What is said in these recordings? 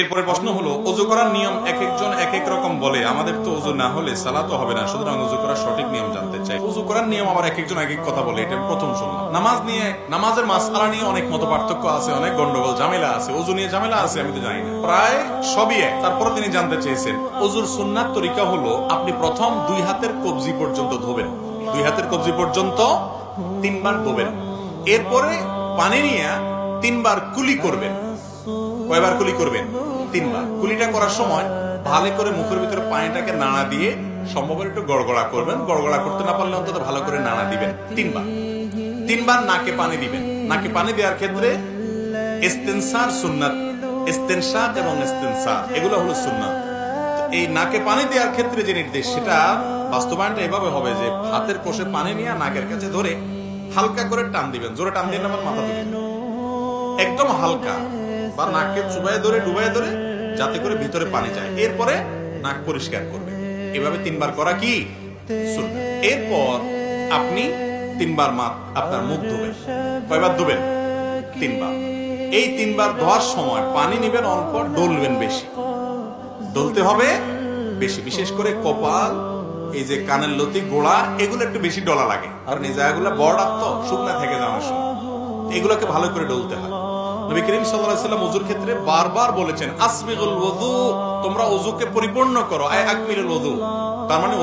এরপরে প্রশ্ন হলো অজু করার নিয়ম এক একজন এক এক রকম বলে, আমাদের তো অজু না হলে সালাত হবে না, সুতরাং অজু করার সঠিক নিয়ম জানতে চাই। অজু করার নিয়ম আবার এক একজন এক এক কথা বলে, এটা প্রথম শুনলাম। নামাজ নিয়ে, নামাজের মাসালা নিয়ে অনেক মত পার্থক্য আছে, অনেক গন্ডগোল, ঝামেলা আছে অজু নিয়ে ঝামেলা আছে, আমি তো জানি না। প্রায় সবই এক। তারপরে তিনি জানতে চেয়েছেন অজুর সুন্নাত তরিকা হলো, আপনি প্রথম দুই হাতের কবজি পর্যন্ত ধোবেন। দুই হাতের কবজি পর্যন্ত তিনবার ধোবেন। এরপরে পানি নিয়ে তিনবার কুলি করবেন। কয়বার কুলি করবেন? তিনবার। কুলিটা করার সময় ভালো করে মুখের ভিতরে পানিটাকে নাড়া দিয়ে সম্ভব একটু গড়গড়া করবেন। গড়গড়া করতে না পারলে অন্তত ভালো করে নাড়া দিবেন। তিনবার। তিনবার নাকে পানি দিবেন। নাকে পানি দেওয়ার ক্ষেত্রে ইস্তেনসার সুন্নাত ইস্তেনসার এবং ইস্তেনসার, এগুলো হলো সুন্নাত। এই নাকে পানি দেওয়ার ক্ষেত্রে যে নির্দেশ, সেটা বাস্তবায়নটা এভাবে হবে যে হাতের কোষে পানি নিয়ে নাকের কাছে ধরে হালকা করে টান দিবেন। জোরে টান দিলে আবার মাথা দিবেন। একদম হালকা। বা নাককে চুবাই ধরে ডুবাই ধরে যাতে করে ভিতরে পানি যায়। এরপরে নাক পরিষ্কার করবে। এভাবে তিনবার করা কি? এরপর আপনি তিনবার মা আপনার মুখ ধুবেন। কয়বার ধুবেন? তিনবার। এই তিনবার ধোয়ার সময় পানি নেবেন অল্প, ডলবেন বেশি। ডলতে হবে বেশি, বিশেষ করে কপাল, এই যে কানের লতি, গোড়া, এগুলো একটু বেশি ডলা লাগে। আর এই জায়গাগুলো বড় তো, শুকনা থেকে যাওয়ার সময়। এগুলোকে ভালো করে ডলতে হয়। নবী করিম সাল্লাল্লাহু আলাইহি ক্ষেত্রে বারবার বলেছেন, আসবিগুল ওযু তোমরা পরিপূর্ণ করো তার মানে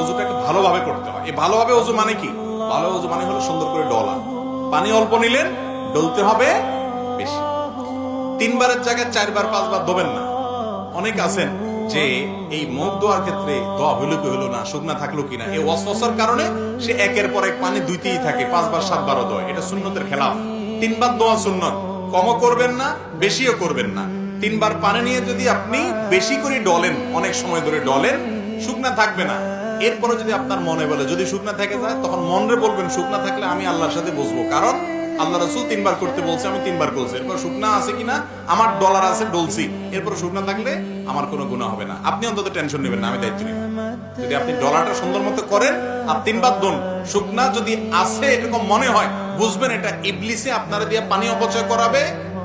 ভালোভাবে করতে হয়। এই ভালোভাবে মানে কি? ভালো মানে হলো সুন্দর করে ডলা। পানি অল্প নিলেন, ডলতে হবে বেশি। তিনবারের জায়গায় চারবার, পাঁচবার ধোবেন না। অনেক আছেন যে এই মুখ ধোয়ার ক্ষেত্রে দোয়া কি হইল না শুকনা থাকল কিনা এই অস্বসার কারণে সে একের পর এক পানি দুইতেই থাকে, পাঁচবার, সাতবারও দোয়। এটা সুন্নতের খেলাফ। তিনবার দোয়া সুন্নত। কমও করবেন না, বেশিও করবেন না। তিনবার পানি নিয়ে যদি আপনি বেশি করে ডলেন, অনেক সময় ধরে ডলেন, শুকনা থাকবে না। এরপরে যদি আপনার মনে বলে, যদি শুকনা থেকে যায়, তখন মনরে বলবেন, শুকনা থাকলে আমি আল্লাহর সাথে বসবো কারণ আল্লাহ রসুল তিনবার করতে বলছে, আমি তিনবার করছি। এরপর শুকনা আছে কিনা, আমার ডলার আছে, ডলছি। এরপর শুকনা থাকলে আমার কোনো গুণা হবে না। আপনি অন্তত টেনশন নেবেন না, আমি দায়িত্ব নিব। যদি আপনি ডলারটা সুন্দর মতো করেন আর তিনবার দোন, শুকনা যদি আছে, এরকম মনে হয়, বুঝবেন এটা ইবলিসে আপনারা দিয়ে পানি অপচয় করাবে,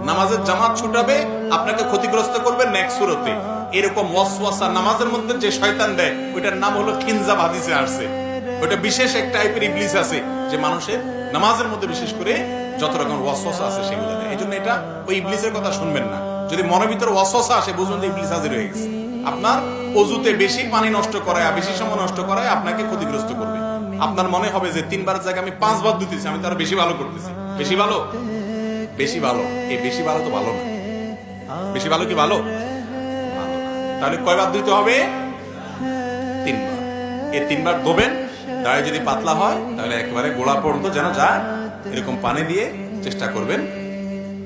নামাজের জামাত ছুটাবে, আপনাকে ক্ষতিগ্রস্ত করবে নেক্সট সুরতে। এরকম ওয়াসওয়াসা নামাজের মধ্যে যে শয়তান দেয়, ওইটার নাম হলো খিনজাব হাদিসে আসছে। ওটা বিশেষ এক টাইপের ইবলিস আছে, যে মানুষের নামাজের মধ্যে বিশেষ করে যত রকম ওয়াসওয়াসা আছে সেগুলো দেয়। এই জন্য এটা ওই ইবলিসের কথা শুনবেন না। যদি মনের ভিতরে ওয়াসওয়াসা আসে, বুঝবেন যে ইবলিস হাজির হয়ে গেছে। আপনার অজুতে বেশি পানি নষ্ট করায়, বেশি সময় নষ্ট করায় আপনাকে ক্ষতিগ্রস্ত করবে। আপনার মনে হবে যে তিনবার জায়গায় আমি পাঁচবার দিতেছি আমি তার বেশি ভালো করতেছি। বেশি ভালো? বেশি ভালো। এই বেশি ভালো তো ভালো না। বেশি ভালো কি ভালো। তাহলে কয়বার দিতে হবে? তিনবার। এই তিনবার ধোবেন দাঁড়িয়ে যদি পাতলা হয়, তাহলে একেবারে গোড়া পর্যন্ত যেন যায়, এরকম পানি দিয়ে চেষ্টা করবেন,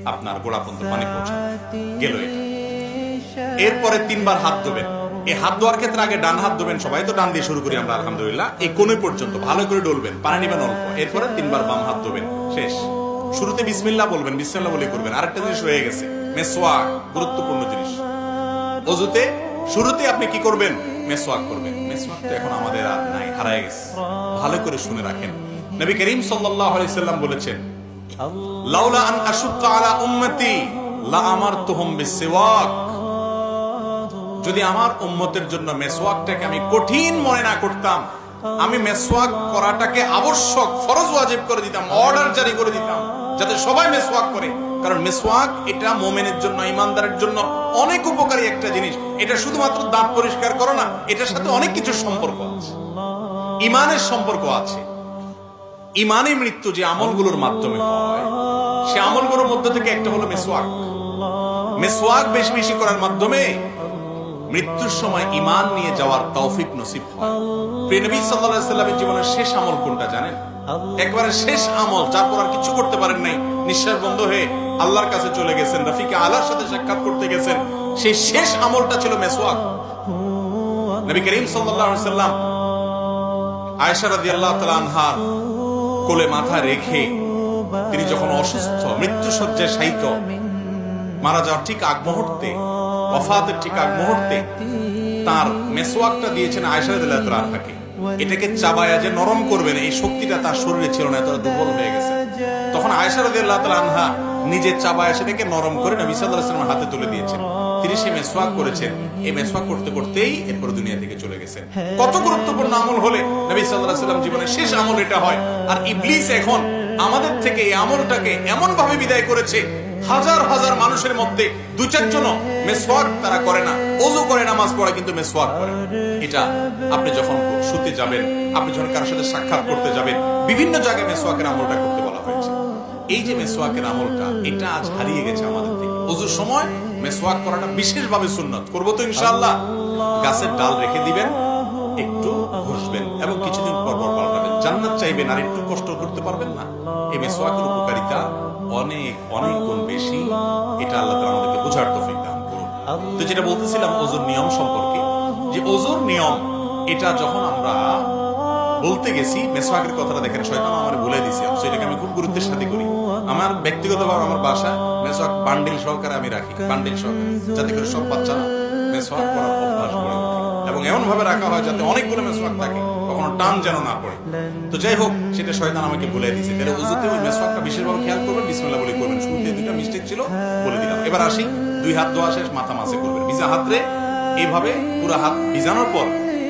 আপনার গোড়া পর্যন্ত পানি পৌঁছানো গেল এটা। এরপরে তিনবার হাত ধোবেন। এই হাত ধোয়ার ক্ষেত্রে আগে ডান হাত ধোবেন সবাই। তো ডান দিয়ে শুরু করি আমরা, আলহামদুলিল্লাহ। এই কোণে পর্যন্ত ভালো করে ডলবেন, পানি নেবেন অল্প। এরপরে তিনবার বাম হাত ধোবেন। শেষ। শুরুতে বিসমিল্লাহ বলবেন, বিসমিল্লাহ বলে করবেন। আরেকটা জিনিস রয়ে গেছে। মেসোয়াক গুরুত্বপূর্ণ জিনিস। অজুতে, শুরুতে আপনি কি করবেন? মেসওয়াক করবেন। মেসওয়াক তো এখন আমাদের আর নাই, হারায় গেছে। ভালো করে শুনে রাখেন। নবী করিম সাল্লাল্লাহু আলাইহি সাল্লাম বলেছেন, লাউলা আন আশুক্কা আলা উম্মতি, লা আমারতুহুম বিসওয়াক। যদি আমার উম্মতের জন্য মেসওয়াকটাকে আমি কঠিন মনে না করতাম, আমি মেসওয়াক করাটাকে আবশ্যক, ফরজ ওয়াজিব করে দিতাম অর্ডার জারি করে দিতাম, যাতে সবাই মেসওয়াক করে। কারণ মেসওয়াক এটা মোমেনের জন্য, ইমানদারের জন্য অনেক উপকারী একটা জিনিস। এটা শুধুমাত্র দাঁত পরিষ্কার করো না, এটার সাথে অনেক কিছু সম্পর্ক আছে। ইমানের সম্পর্ক আছে। ইমানে মৃত্যু যে আমলগুলোর মাধ্যমে হয়, সে আমলগুলোর মধ্যে থেকে একটা হলো মেসওয়াক। মেসওয়াক বেশি বেশি করার মাধ্যমে মৃত্যুর সময় ইমান নিয়ে যাওয়ার তৌফিক নসিব হয়। প্রিয় নবী সাল্লাল্লাহু আলাইহি সাল্লামের জীবনের শেষ আমল কোনটা জানেন? একবারে শেষ আমল, তারপর আর কিছু করতে পারেন নাই। নিঃশ্বাস বন্ধ হয়ে আল্লাহর কাছে চলে গেছেন, রফিকে আলার সাথে সাক্ষাৎ করতে গেছেন। সেই শেষ আমলটা ছিল মেসওয়াক। নবী করিম সাল্লাল্লাহু আলাইহি সাল্লাম আয়েশা রাদিয়াল্লাহু তাআলা আনহার কোলে মাথা রেখে তিনি যখন অসুস্থ মৃত্যু সজ্জায় শায়িত, মারা যাওয়ার ঠিক আগ মুহূর্তে ওফাতের ঠিক মুহূর্তে তার মেসওয়াকটা দিয়েছেন আয়েশা রাদিয়াল্লাহু এটাকে চাবায়া যে নরম করবেন এই শক্তিটা তার শরীরে ছিল না, এতটা দুর্বল হয়ে গেছে। তখন আয়েশা রাদিয়াল্লাহু আনহা চাবায়া সেটাকে নরম করে সাল্লাল্লাহু আলাইহি হাতে তুলে দিয়েছেন। মেসওয়াক করেছেন। এই করতে করতেই এরপর দুনিয়া থেকে চলে গেছেন। কত গুরুত্বপূর্ণ আমল হলে নবী আলাইহি সাল্লাম জীবনের শেষ আমল এটা হয়। আর ইবলিস এখন আমাদের থেকে এই আমলটাকে এমন ভাবে বিদায় করেছে হাজার হাজার মানুষের মধ্যে দু চারজন মেসওয়াক তারা করে না। ওযু করে, নামাজ পড়ে, কিন্তু মেসওয়াক করে। এটা আপনি যখন শুতে যাবেন, আপনি যখন কারোর সাথে সাক্ষাৎ করতে যাবেন, বিভিন্ন জায়গায় মেসওয়াকের আমলটা করতে বলা হয়েছে। এই যে মেসওয়াকের আমলটা, এটা আজ হারিয়ে গেছে আমাদের থেকে। ওজুর সময় মেসওয়াক করাটা বিশেষভাবে সুন্নত। করব তো ইনশাআল্লাহ। গাছের ডাল রেখে দিবেন, একটু ঘষবেন এবং কিছুদিন পর পর পাল্টাবেন। জান্নাত চাইবেন, আর একটু কষ্ট করতে পারবেন না। এই মেসওয়াকের উপকারিতা অনেক অনেক গুণ বেশি এটা আল্লাহ তাআলা আমাদেরকে বোঝার তৌফিক দান করুন। তো যেটা বলতেছিলাম ওজুর নিয়ম সম্পর্কে, যে ওজুর নিয়ম, এটা যখন আমরা বলতে গেছি, মেসওয়াকের কথাটা দেখেন, শয়তান আমার বলে দিছে, অথচ এটাকে আমি খুব গুরুত্বের সাথে করি। আমার ব্যক্তিগত ব্যক্তিগতভাবে আমার বাসা মেসওয়াক বান্ডিল সহকারে আমি রাখি, বান্ডিল সহকারে, যাতে করে সব বাচ্চারা মেসওয়াক করার এবং এমন ভাবে রাখা হয় যাতে অনেকগুলো মেসওয়াক থাকে, কখনো টান যেন না পড়ে। তো যাই হোক, সেটা শয়তান আমাকে বলে দিছে তাহলে ওই মেসওয়াকটা বিশেষভাবে খেয়াল করবেন, বিসমিল্লাহ বলে করবেন। দুটো মিস্টেক ছিল, বলে দিলাম। এবার আসি, দুই হাত ধোয়া শেষ, মাথা মাসে করবেন। ভিজা হাতরে পুরো হাত ভিজানোর পর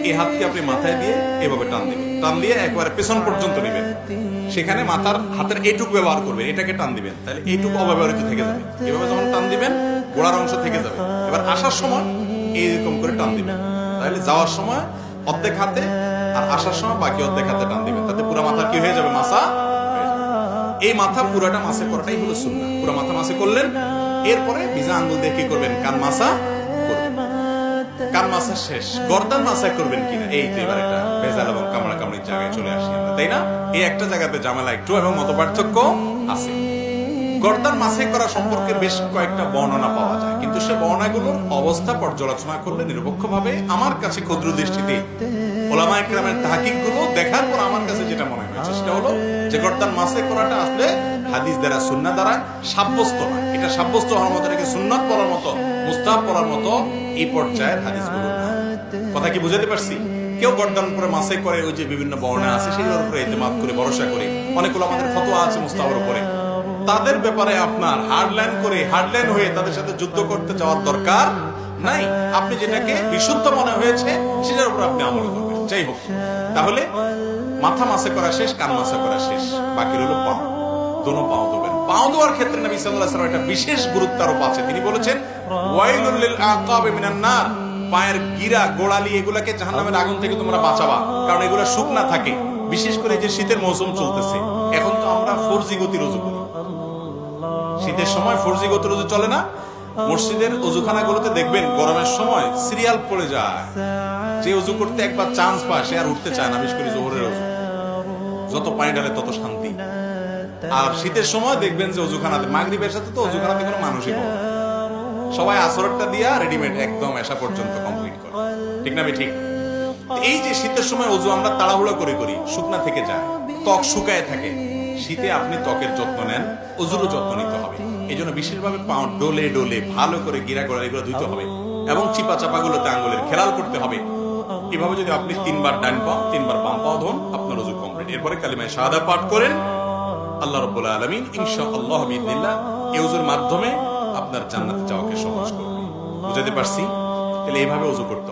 এই হাতকে আপনি মাথায় দিয়ে এভাবে টান দিবেন। টান দিয়ে একবারে পেছন পর্যন্ত নেবেন। সেখানে মাথার হাতের এইটুকু ব্যবহার করবেন, এটাকে টান দিবেন। তাহলে এইটুকু অব্যবহৃত থেকে যাবে। এভাবে যখন টান দিবেন, গোড়ার অংশ থেকে যাবে। এবার আসার সময় এইরকম করে টান দিবেন। তাহলে যাওয়ার সময় অর্ধেক হাতে আর আসার সময় বাকি অর্ধেক হাতে টান দিবেন। তাতে পুরো মাথা কি হয়ে যাবে? মাসা এই মাথা পুরাটা মাসে করাটাই হলো সুন্নাহ। পুরো মাথা মাসে করলেন, এরপরে ভিজা আঙ্গুল দিয়ে কি করবেন? কান মাসা কান মাসা শেষ। গর্দান মাসা করবেন কিনা? এই তো এবার একটা ভেজাল এবং কামড়া কামড়ির জায়গায় চলে আসি আমরা, তাই না? এই একটা জায়গাতে ঝামেলা একটু এবং মত পার্থক্য আছে। গর্দান মাসে করা সম্পর্কে বেশ কয়েকটা বর্ণনা পাওয়া যায়। কিন্তু সে বর্ণনাগুলোর অবস্থা পর্যালোচনা করলে নিরপেক্ষভাবে আমার কাছে ক্ষুদ্র দৃষ্টিতে ওলামা দেখার পর আমার কাছে যেটা মনে হয়েছে সেটা হলো যে করাটা আসলে হাদিস দ্বারা সুন্না দ্বারা সাব্যস্ত এটা সাব্যস্ত হওয়ার মতো, এটাকে সুন্নাত পড়ার মতো মুস্তাহ পড়ার মতো এই পর্যায়ের হাদিসগুলো কথা কি বুঝাতে পারছি? কেউ গর্দান করে মাসে করে, ওই যে বিভিন্ন বর্ণা আছে, সেগুলোর উপরে করে, ভরসা করে। অনেকগুলো আমাদের ফতোয়া আছে মুস্তাহর উপরে। তাদের ব্যাপারে আপনার হার্ডলাইন করে হার্ডলাইন হয়ে তাদের সাথে যুদ্ধ করতে যাওয়ার দরকার নাই। আপনি যেটাকে বিশুদ্ধ মনে হয়েছে, সেটার উপর আপনি আমল করবেন। যাই হোক, তাহলে মাথা মাসে করা শেষ, কান মাসে করা শেষ। বাকি রইল পাও। দোনো পাও দেবেন। পাও দেওয়ার ক্ষেত্রে নবী সাল্লাল্লাহু আলাইহি ওয়াসাল্লাম একটা বিশেষ গুরুত্ব আরোপ আছে। তিনি বলেছেন, ওয়াইলুল লিল আকাবি মিনান নার। পায়ের গিরা, গোড়ালি এগুলাকে জাহান্নামের আগুন থেকে তোমরা বাঁচাবা। কারণ এগুলো শুকনা থাকে। বিশেষ করে যে শীতের মৌসুম চলতেছে। এখন তো আমরা ফোরজি গতি রুজু করি। শীতের সময় ফোরজি গতি রুজু চলে না, মসজিদের অজুখানাগুলোতে দেখবেন গরমের সময় সিরিয়াল পড়ে যায়। যে অজু করতে একবার চান্স পায়, সে আর উঠতে চায় না, বিশেষ করে জোহরের অজু। যত পানি ঢালে তত শান্তি। আর শীতের সময় দেখবেন যে অজুখানাতে, মাগরিবের সাথে তো অজুখানাতে কোনো মানুষই পাবে সবাই আসরটা দিয়া রেডিমেড একদম এসা পর্যন্ত কমপ্লিট করে। ঠিক না ঠিক এই যে শীতের সময় অজু আমরা তাড়াহুড়ো করে করি, শুকনা থেকে যায়, ত্বক শুকায় থাকে শীতে আপনি ত্বকের যত্ন নেন, অজুরও যত্ন নিতে হবে। এই জন্য বিশেষভাবে পাও ডোলে ডোলে ভালো করে গিরা করে এগুলো ধুইতে হবে এবং চিপা চাপা গুলোতে আঙ্গুলের খেলাল করতে হবে। এভাবে যদি আপনি তিনবার ডান পাও তিনবার বাম পাও ধন, আপনার অজু কমপ্লিট। এরপরে কালিমায় সাদা পাঠ করেন। আল্লাহ রব্বুল আলমিন ইনশা আল্লাহ বিদিল্লাহ এই উজুর মাধ্যমে আপনার জান্নাতে যাওয়াকে সহজ করবে। বুঝাতে পারছি? তাহলে এইভাবে উজু করতে।